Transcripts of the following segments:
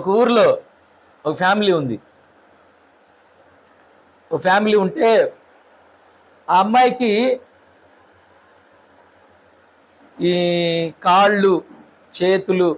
ఒక ఊర్లో ఒక ఫ్యామిలీ ఉంది. ఒక ఫ్యామిలీ ఉంటే ఆ అమ్మాయికి ఈ కాళ్ళు చేతులు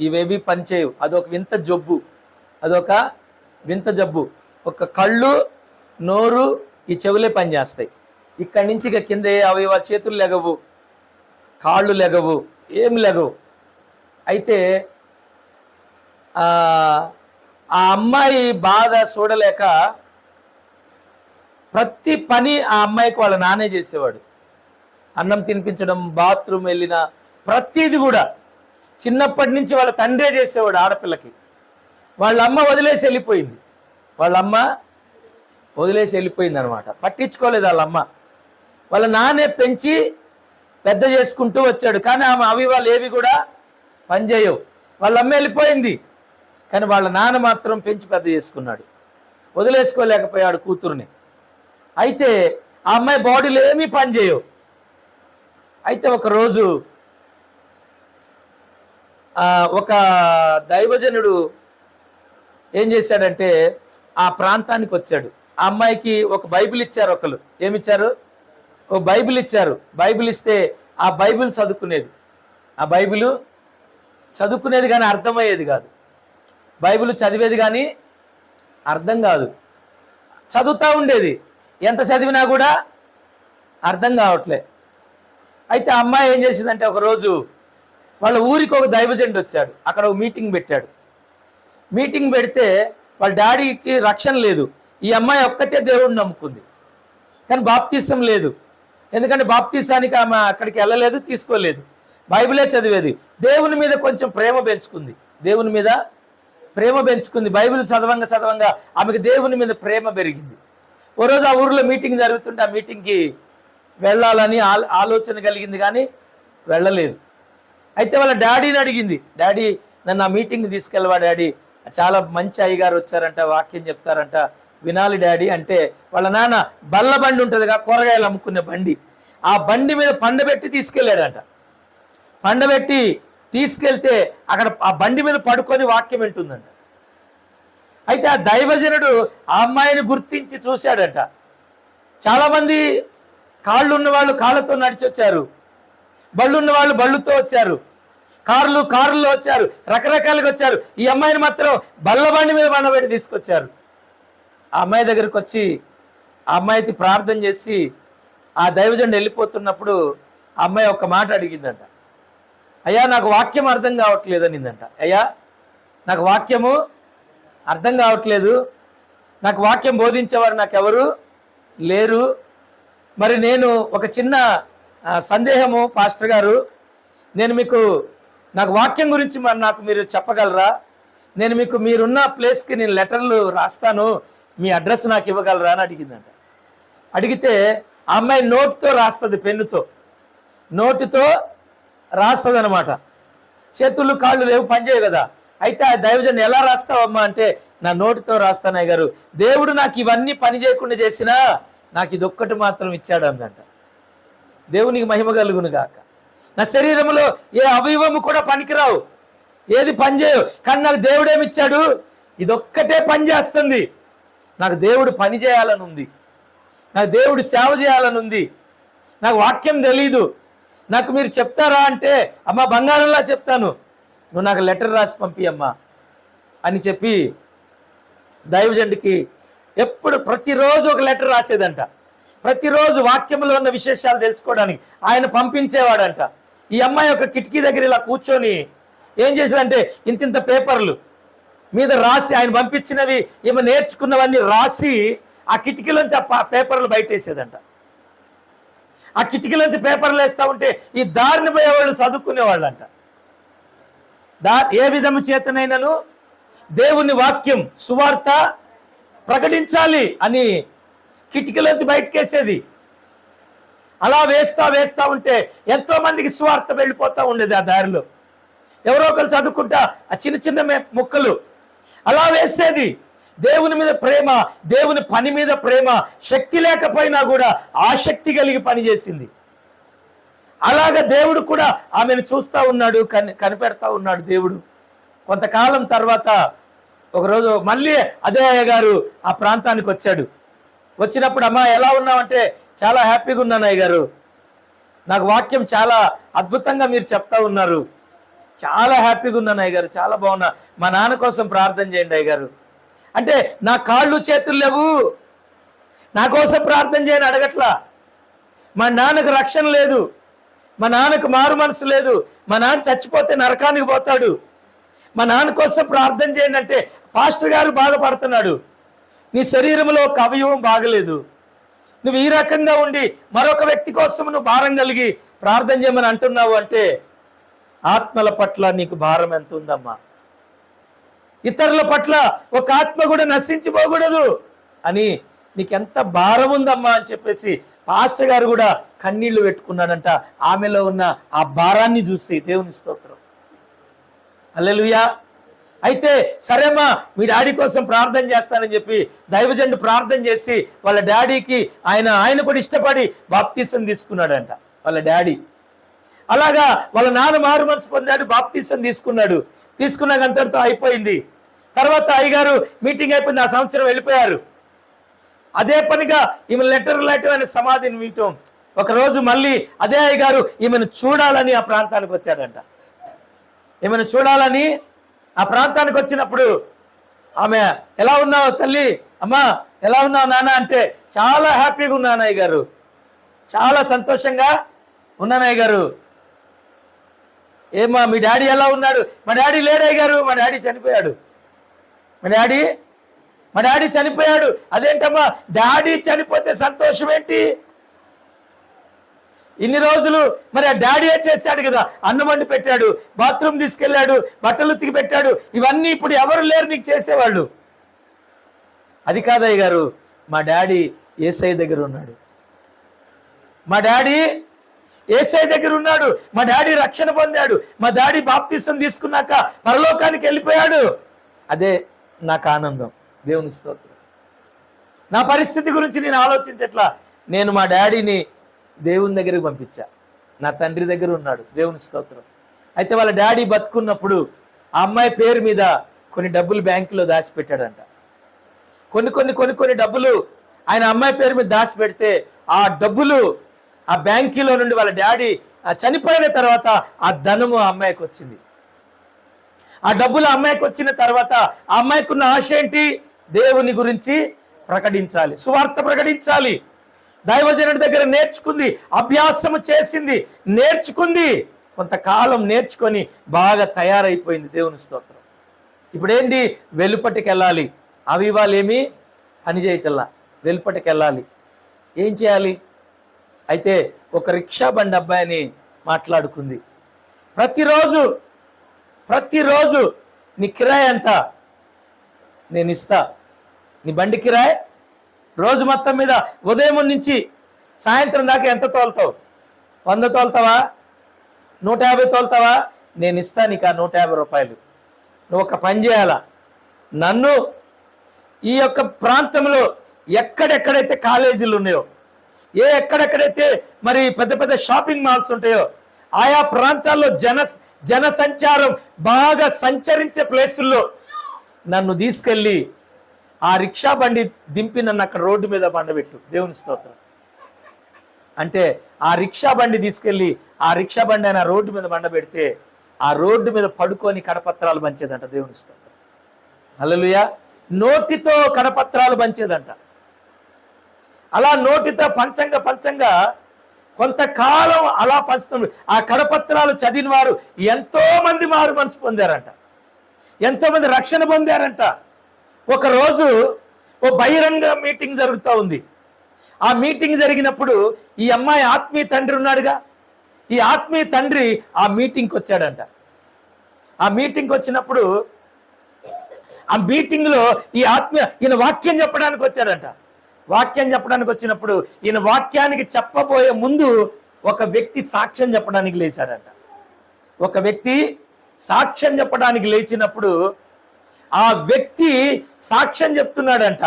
ఇవేవి పనిచేయవు. అదొక వింత జబ్బు. అదొక వింత జబ్బు. ఒక కళ్ళు నోరు ఈ చెవులే పనిచేస్తాయి. ఇక్కడి నుంచి ఇక కింద ఏ చేతులు లెగవు కాళ్ళు లెగవు ఏం లెగవు. అయితే ఆ అమ్మాయి బాధ చూడలేక ప్రతి పని ఆ అమ్మాయికి వాళ్ళ నానే చేసేవాడు. అన్నం తినిపించడం బాత్రూమ్ వెళ్ళిన ప్రతిది కూడా చిన్నప్పటి నుంచి వాళ్ళ తండ్రే చేసేవాడు ఆడపిల్లకి. వాళ్ళ అమ్మ వదిలేసి వెళ్ళిపోయింది. వాళ్ళ అమ్మ వదిలేసి వెళ్ళిపోయింది అనమాట పట్టించుకోలేదు వాళ్ళ అమ్మ వాళ్ళ నాన్నే పెంచి పెద్ద చేసుకుంటూ వచ్చాడు. కానీ ఆమె అవి వాళ్ళు ఏవి కూడా పనిచేయవు వాళ్ళ అమ్మ వెళ్ళిపోయింది. కానీ వాళ్ళ నాన్న మాత్రం పెంచి పెద్ద చేసుకున్నాడు. వదిలేసుకోలేకపోయాడు కూతురుని. అయితే ఆ అమ్మాయి బాడీలో ఏమీ పని చేయవు. అయితే ఒకరోజు ఒక దైవజనుడు ఏం చేశాడంటే ఆ ప్రాంతానికి వచ్చాడు. ఆ అమ్మాయికి ఒక బైబిల్ ఇచ్చారు ఒకరు ఏమిచ్చారు? ఓ బైబిల్ ఇచ్చారు. బైబిల్ ఇస్తే ఆ బైబిల్ చదువుకునేది. ఆ బైబిల్ చదువుకునేది కానీ అర్థమయ్యేది కాదు. బైబిల్ చదివేది కానీ అర్థం కాదు. చదువుతూ ఉండేది. ఎంత చదివినా కూడా అర్థం కావట్లే. అయితే ఆ అమ్మాయి ఏం చేసిందంటే ఒకరోజు వాళ్ళ ఊరికి ఒక దైవజెండు వచ్చాడు. అక్కడ ఒక మీటింగ్ పెట్టాడు. మీటింగ్ పెడితే వాళ్ళ డాడీకి రక్షణ లేదు. ఈ అమ్మాయి ఒక్కతే దేవుడిని నమ్ముకుంది. కానీ బాప్తీసం లేదు. ఎందుకంటే బాప్తీసానికి ఆమె అక్కడికి వెళ్ళలేదు తీసుకోలేదు. బైబిలే చదివేది. దేవుని మీద కొంచెం ప్రేమ పెంచుకుంది. దేవుని మీద ప్రేమ పెంచుకుంది. బైబిల్ చదవంగా చదవంగా ఆమెకు దేవుని మీద ప్రేమ పెరిగింది. ఓ రోజు ఆ ఊరిలో మీటింగ్ జరుగుతుంటే ఆ మీటింగ్కి వెళ్ళాలని ఆలోచన కలిగింది కానీ వెళ్ళలేదు. అయితే వాళ్ళ డాడీని అడిగింది. డాడీ నన్ను ఆ మీటింగ్ తీసుకెళ్ళవా డాడీ? చాలా మంచి అయ్యగారు వచ్చారంట వాక్యం చెప్తారంట. వినాలి డాడీ అంటే వాళ్ళ నాన్న బల్ల బండి ఉంటుందిగా కూరగాయలు అమ్ముకునే బండి. ఆ బండి మీద పండబెట్టి తీసుకెళ్ళాడంట. పండబెట్టి తీసుకెళ్తే అక్కడ ఆ బండి మీద పడుకొని వాక్యం వింటుందంట. అయితే ఆ దైవజనుడు ఆ అమ్మాయిని గుర్తించి చూశాడట. చాలామంది కాళ్ళు ఉన్నవాళ్ళు కాళ్ళతో నడిచి వచ్చారు బళ్ళున్న వాళ్ళు బళ్ళుతో వచ్చారు. కార్లు కారుల్లో వచ్చారు. రకరకాలుగా వచ్చారు. ఈ అమ్మాయిని మాత్రం బళ్ళ బండి మీద బండబెట్టి తీసుకొచ్చారు. ఆ అమ్మాయి దగ్గరికి వచ్చి ఆ అమ్మాయికి ప్రార్థన చేసి ఆ దైవజనుడు వెళ్ళిపోతున్నప్పుడు ఆ అమ్మాయి ఒక మాట అడిగిందంట. అయ్యా నాకు వాక్యం అర్థం కావట్లేదు అనిందంట. అయ్యా నాకు వాక్యము అర్థం కావట్లేదు. నాకు వాక్యం బోధించేవారు నాకెవరు లేరు. మరి నేను ఒక చిన్న సందేహము పాస్టర్ గారు నేను మీకు నాకు వాక్యం గురించి మరి నాకు మీరు చెప్పగలరా? నేను మీకు మీరున్న ప్లేస్కి నేను లెటర్లు రాస్తాను మీ అడ్రస్ నాకు ఇవ్వగలరా అని అడిగిందంట. అడిగితే ఆ అమ్మాయి నోటుతో రాస్తుంది పెన్నుతో. నోటుతో రాస్తుంది అనమాట చేతులు కాళ్ళు లేవు పనిచేయవు కదా. అయితే ఆ దైవజన్ ఎలా రాస్తావమ్మా అంటే నా నోటితో రాస్తానయ్య గారు దేవుడు నాకు ఇవన్నీ పని చేయకుండా చేసినా నాకు ఇది ఒక్కటి మాత్రం ఇచ్చాడు అందంట. దేవునికి మహిమ కలుగును గాక. నా శరీరంలో ఏ అవయవము కూడా పనికిరావు. ఏది పనిచేయవు కానీ నాకు దేవుడేమిచ్చాడు ఇదొక్కటే పని చేస్తుంది. నాకు దేవుడు పని చేయాలని ఉంది. నాకు దేవుడు సేవ చేయాలని ఉంది. నాకు వాక్యం తెలీదు. నాకు మీరు చెప్తారా అంటే అమ్మ బంగారంలా చెప్తాను. నువ్వు నాకు లెటర్ రాసి పంపియమ్మా అని చెప్పి దైవజండికి ఎప్పుడు ప్రతిరోజు ఒక లెటర్ రాసేదంట. ప్రతిరోజు వాక్యంలో ఉన్న విశేషాలు తెలుసుకోవడానికి ఆయన పంపించేవాడంట. ఈ అమ్మాయి ఒక కిటికీ దగ్గర ఇలా కూర్చొని ఏం చేసిందంటే ఇంత ఇంత పేపర్లు మీద రాసి ఆయన పంపించినవి ఈమె నేర్చుకున్నవన్నీ రాసి ఆ కిటికీలోంచి ఆ పేపర్లు బయటేసేదంట. ఆ కిటికీలోంచి పేపర్లు వేస్తూ ఉంటే ఈ దారిని పోయేవాళ్ళు చదువుకునేవాళ్ళంట. దా ఏ విధము చేతనైనను? దేవుని వాక్యం సువార్త ప్రకటించాలి అని కిటికీలోంచి బయటకేసేది. అలా వేస్తా వేస్తా ఉంటే ఎంతో మందికి సువార్త వెళ్ళిపోతూ ఉండేది ఆ దారిలో. ఎవరో ఒకరు చదువుకుంటా ఆ చిన్న చిన్న ముక్కలు అలా వేసేది. దేవుని మీద ప్రేమ దేవుని పని మీద ప్రేమ శక్తి లేకపోయినా కూడా ఆసక్తి కలిగి పనిచేసింది అలాగ దేవుడు కూడా ఆమెను చూస్తూ ఉన్నాడు కని కనిపెడతా ఉన్నాడు దేవుడు. కొంతకాలం తర్వాత ఒకరోజు మళ్ళీ అదే గారు ఆ ప్రాంతానికి వచ్చాడు. వచ్చినప్పుడు అమ్మా ఎలా ఉన్నావంటే చాలా హ్యాపీగా ఉన్నాను అయ్య గారు నాకు వాక్యం చాలా అద్భుతంగా మీరు చెప్తా ఉన్నారు. చాలా హ్యాపీగా ఉన్నాను అయ్య గారు చాలా బాగున్నా. మా నాన్న కోసం ప్రార్థన చేయండి అయ్య గారు అంటే నా కాళ్ళు చేతులు లేవు. నా కోసం ప్రార్థన చేయని అడగట్లా. మా నాన్నకు రక్షణ లేదు. మా నాన్నకు మారు మనసు లేదు. మా నాన్న చచ్చిపోతే నరకానికి పోతాడు. మా నాన్న కోసం ప్రార్థన చేయండి అంటే పాస్టర్ గారు బాధపడుతున్నాడు. నీ శరీరంలో ఒక అవయవం బాగలేదు. నువ్వు ఈ రకంగా ఉండి మరొక వ్యక్తి కోసం నువ్వు భారం కలిగి ప్రార్థన చేయమని అంటున్నావు అంటే ఆత్మల పట్ల నీకు భారం ఎంత ఉందమ్మా? ఇతరుల పట్ల ఒక ఆత్మ కూడా నశించిపోకూడదు అని నీకెంత భారం ఉందమ్మా అని చెప్పేసి పాస్టర్ గారు కూడా కన్నీళ్ళు పెట్టుకున్నాడంట. ఆమెలో ఉన్న ఆ భారాన్ని చూసి దేవుని స్తోత్రం. అల్లెలుయా అయితే సరేమ్మా మీ డాడీ కోసం ప్రార్థన చేస్తానని చెప్పి దైవజండు ప్రార్థన చేసి వాళ్ళ డాడీకి ఆయన ఆయన కూడా ఇష్టపడి బాప్తీసం తీసుకున్నాడంట. వాళ్ళ డాడీ. అలాగా వాళ్ళ నాన్న మారు మనసు పొందాడు బాప్తీసం తీసుకున్నాడు. తీసుకున్నాక అంతటితో అయిపోయింది. తర్వాత అయ్యగారు మీటింగ్ అయిపోయింది ఆ సంవత్సరం వెళ్ళిపోయారు. అదే పనిగా ఈమె లెటర్ లెటర్ అనే సమాధిని మీటం. ఒకరోజు మళ్ళీ అదే అయ్యగారు ఈమెను చూడాలని ఆ ప్రాంతానికి వచ్చాడంట. ఈమెను చూడాలని ఆ ప్రాంతానికి వచ్చినప్పుడు ఆమె ఎలా ఉన్నావు తల్లి? అమ్మా ఎలా ఉన్నావు నాన్న? అంటే చాలా హ్యాపీగా ఉన్నాను అయ్యగారు. చాలా సంతోషంగా ఉన్నాను అయ్యగారు. ఏమా మీ డాడీ ఎలా ఉన్నాడు? మా డాడీ లేడయ్య గారు మా డాడీ చనిపోయాడు. మా డాడీ మా డాడీ చనిపోయాడు. అదేంటమ్మా డాడీ చనిపోతే సంతోషం ఏంటి? ఇన్ని రోజులు మరి ఆ డాడీయే చేశాడు కదా అన్నం వండి పెట్టాడు బాత్రూమ్ తీసుకెళ్ళాడు బట్టలు ఉతికి పెట్టాడు ఇవన్నీ ఇప్పుడు ఎవరు లేరు నీకు చేసేవాళ్ళు? అది కాదయ్య గారు మా డాడీ ఏసఐ దగ్గర ఉన్నాడు. మా డాడీ ఏసఐ దగ్గర ఉన్నాడు. మా డాడీ రక్షణ పొందాడు. మా డాడీ బాప్తీసం తీసుకున్నాక పరలోకానికి వెళ్ళిపోయాడు. అదే నాకు ఆనందం. దేవుని స్తోత్రం. నా పరిస్థితి గురించి నేను ఆలోచించట్లా నేను మా డాడీని దేవుని దగ్గరికి పంపించా. నా తండ్రి దగ్గర ఉన్నాడు. దేవుని స్తోత్రం. అయితే వాళ్ళ డాడీ బతుకున్నప్పుడు ఆ అమ్మాయి పేరు మీద కొన్ని డబ్బులు బ్యాంకులో దాచిపెట్టాడంట. కొన్ని కొన్ని కొన్ని కొన్ని డబ్బులు ఆయన అమ్మాయి పేరు మీద దాచి పెడితే ఆ డబ్బులు ఆ బ్యాంకీలో నుండి వాళ్ళ డాడీ చనిపోయిన తర్వాత ఆ ధనము ఆ అమ్మాయికి వచ్చింది. ఆ డబ్బులు అమ్మాయికి వచ్చిన తర్వాత ఆ అమ్మాయికి ఉన్న ఆశ ఏంటి? దేవుని గురించి ప్రకటించాలి. సువార్త ప్రకటించాలి. దైవజనుడి దగ్గర నేర్చుకుంది అభ్యాసము చేసింది నేర్చుకుంది. కొంతకాలం నేర్చుకొని బాగా తయారైపోయింది దేవుని స్తోత్రం. ఇప్పుడేంటి? వెలుపటికి వెళ్ళాలి అవి వాళ్ళేమి పని చేయటల్లా వెలుపటికి వెళ్ళాలి ఏం చేయాలి? అయితే ఒక రిక్షా బండి అబ్బాయిని మాట్లాడుకుంది. ప్రతిరోజు ప్రతిరోజు నీ కిరాయి ఎంత? నేను ఇస్తా. నీ బండి కిరాయి? రోజు మొత్తం మీద ఉదయం నుంచి సాయంత్రం దాకా ఎంత తోలుతావు? వంద తోలుతావా? నూట యాభై తోలుతావా? నేను ఇస్తా నీకు ఆ నూట యాభై రూపాయలు. నువ్వు ఒక పని చేయాలా? నన్ను ఈ యొక్క ప్రాంతంలో ఎక్కడెక్కడైతే కాలేజీలు ఉన్నాయో ఏ ఎక్కడెక్కడైతే మరి పెద్ద పెద్ద షాపింగ్ మాల్స్ ఉంటాయో ఆయా ప్రాంతాల్లో జన జన సంచారం బాగా సంచరించే ప్లేసుల్లో నన్ను తీసుకెళ్ళి ఆ రిక్షా బండి దింపి నన్ను అక్కడ రోడ్డు మీద పండబెట్టు. దేవుని స్తోత్రం. అంటే ఆ రిక్షా బండి తీసుకెళ్ళి ఆ రిక్షా బండి ఆయన రోడ్డు మీద పండబెడితే ఆ రోడ్డు మీద పడుకొని కడపత్రాలు పంచేదంట దేవుని స్తోత్రం. హల్లెలూయా. నోటితో కడపత్రాలు పంచేదంట. అలా నోటితో పంచంగా పంచంగా కొంతకాలం అలా పంచుతుంది ఆ కడపత్రాలు చదివిన వారు ఎంతోమంది మారు మనసు పొందారంట. ఎంతోమంది రక్షణ పొందారంట. ఒకరోజు ఓ బహిరంగ మీటింగ్ జరుగుతూ ఉంది. ఆ మీటింగ్ జరిగినప్పుడు ఈ అమ్మాయి ఆత్మీయ తండ్రి ఉన్నాడుగా. ఈ ఆత్మీయ తండ్రి ఆ మీటింగ్కి వచ్చాడంట. ఆ మీటింగ్కి వచ్చినప్పుడు ఆ మీటింగ్లో ఈ ఆత్మీయ ఈయన వాక్యం చెప్పడానికి వచ్చాడంట. వాక్యం చెప్పడానికి వచ్చినప్పుడు ఈయన వాక్యానికి చెప్పబోయే ముందు ఒక వ్యక్తి సాక్ష్యం చెప్పడానికి లేచాడంట. ఒక వ్యక్తి సాక్ష్యం చెప్పడానికి లేచినప్పుడు ఆ వ్యక్తి సాక్ష్యం చెప్తున్నాడంట.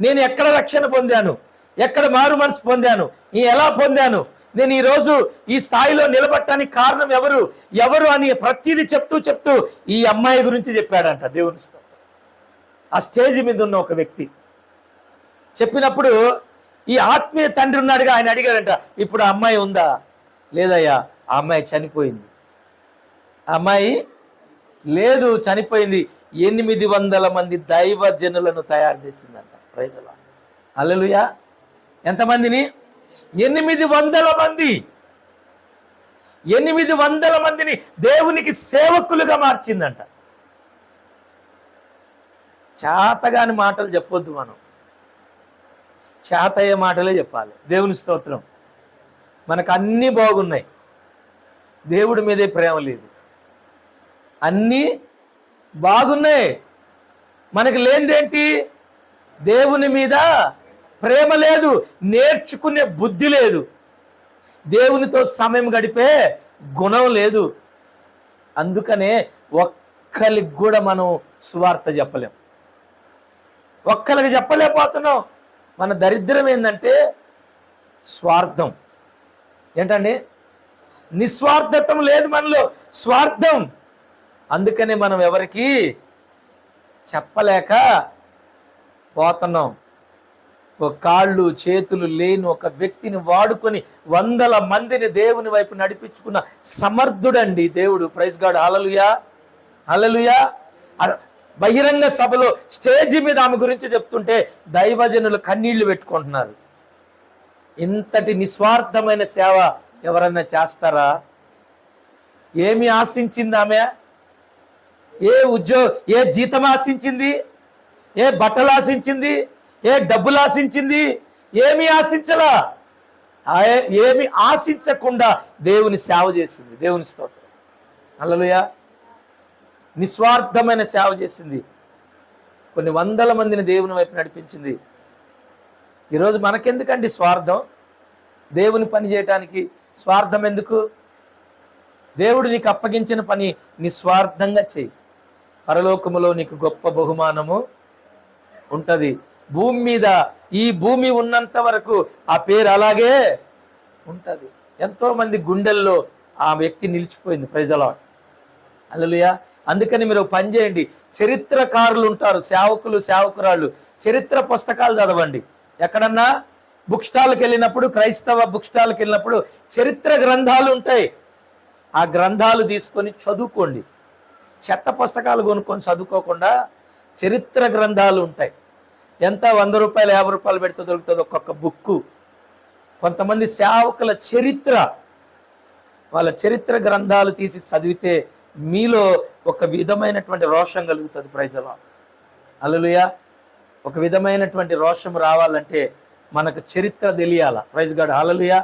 నేను ఎక్కడ రక్షణ పొందాను? ఎక్కడ మారు మనసు పొందాను? ఈ ఎలా పొందాను? నేను ఈరోజు ఈ స్థాయిలో నిలబట్టడానికి కారణం ఎవరు? ఎవరు అని ప్రతిదీ చెప్తూ చెప్తూ ఈ అమ్మాయి గురించి చెప్పాడంట దేవుని స్తోత్రం. ఆ స్టేజ్ మీద ఉన్న ఒక వ్యక్తి చెప్పినప్పుడు ఈ ఆత్మీయ తండ్రి ఉన్నాడుగా ఆయన అడిగాడంట ఇప్పుడు ఆ అమ్మాయి ఉందా? లేదయ్యా ఆ అమ్మాయి చనిపోయింది. ఆ అమ్మాయి? లేదు చనిపోయింది. ఎనిమిది వందల మంది దైవ జనులను తయారు చేసిందంట ప్రజల. అల్లెలుయా ఎంతమందిని? ఎనిమిది వందల మంది. ఎనిమిది వందల మందిని దేవునికి సేవకులుగా మార్చిందంట. చేతగాని మాటలు చెప్పొద్దు మనం. చేతయ్యే మాటలే చెప్పాలి. దేవుని స్తోత్రం. మనకు అన్నీ బాగున్నాయి. దేవుడి మీదే ప్రేమ లేదు. అన్నీ బాగున్నాయి. మనకు లేనిదేంటి? దేవుని మీద ప్రేమ లేదు. నేర్చుకునే బుద్ధి లేదు. దేవునితో సమయం గడిపే గుణం లేదు. అందుకనే ఒక్కరికి కూడా మనం సువార్త చెప్పలేం. ఒక్కరికి చెప్పలేకపోతున్నాం. మన దరిద్రం ఏంటంటే స్వార్థం. ఏంటండి? నిస్వార్థతం లేదు మనలో స్వార్థం. అందుకనే మనం ఎవరికి చెప్పలేక పోతున్నాం. ఒక కాళ్ళు చేతులు లేని ఒక వ్యక్తిని వాడుకొని వందల మందిని దేవుని వైపు నడిపించుకున్న సమర్థుడండి దేవుడు. Praise God. అలలుయా అలలుయా బహిరంగ సభలో స్టేజి మీద ఆమె గురించి చెప్తుంటే దైవజనులు కన్నీళ్ళు పెట్టుకుంటున్నారు. ఇంతటి నిస్వార్థమైన సేవ ఎవరన్నా చేస్తారా? ఏమి ఆశించింది ఆమె? ఏ ఉద్యోగ ఏ జీతం ఆశించింది? ఏ బట్టలు ఆశించింది? ఏ డబ్బులు ఆశించింది? ఏమి ఆశించలా? ఏమి ఆశించకుండా దేవుని సేవ చేసింది. దేవుని స్తోత్రం. అల్లలుయా. నిస్వార్థమైన సేవ చేసింది. కొన్ని వందల మందిని దేవుని వైపు నడిపించింది. ఈరోజు మనకెందుకండి స్వార్థం? దేవుని పని చేయటానికి స్వార్థం ఎందుకు? దేవుడు నీకు అప్పగించిన పని నిస్వార్థంగా చేయి. పరలోకములో నీకు గొప్ప బహుమానము ఉంటుంది. భూమి మీద ఈ భూమి ఉన్నంత వరకు ఆ పేరు అలాగే ఉంటుంది. ఎంతోమంది గుండెల్లో ఆ వ్యక్తి నిలిచిపోయింది. ప్రజల అల్లలుయా అందుకని మీరు పనిచేయండి పని చేయండి. చరిత్రకారులు ఉంటారు సేవకులు సేవకురాళ్ళు. చరిత్ర పుస్తకాలు చదవండి. ఎక్కడన్నా? బుక్ స్టాల్కి వెళ్ళినప్పుడు క్రైస్తవ బుక్ స్టాల్కి వెళ్ళినప్పుడు చరిత్ర గ్రంథాలు ఉంటాయి. ఆ గ్రంథాలు తీసుకొని చదువుకోండి. చెత్త పుస్తకాలు కొనుక్కొని చదువుకోకుండా చరిత్ర గ్రంథాలు ఉంటాయి. ఎంత? వంద రూపాయలు యాభై రూపాయలు పెడితే దొరుకుతుంది ఒక్కొక్క బుక్కు. కొంతమంది సేవకుల చరిత్ర. వాళ్ళ చరిత్ర గ్రంథాలు తీసి చదివితే మీలో ఒక విధమైనటువంటి రోషం కలుగుతుంది ప్రజలో అలలుయ ఒక విధమైనటువంటి రోషం రావాలంటే మనకు చరిత్ర తెలియాల? ప్రైజ్ గాడ్ అలలుయా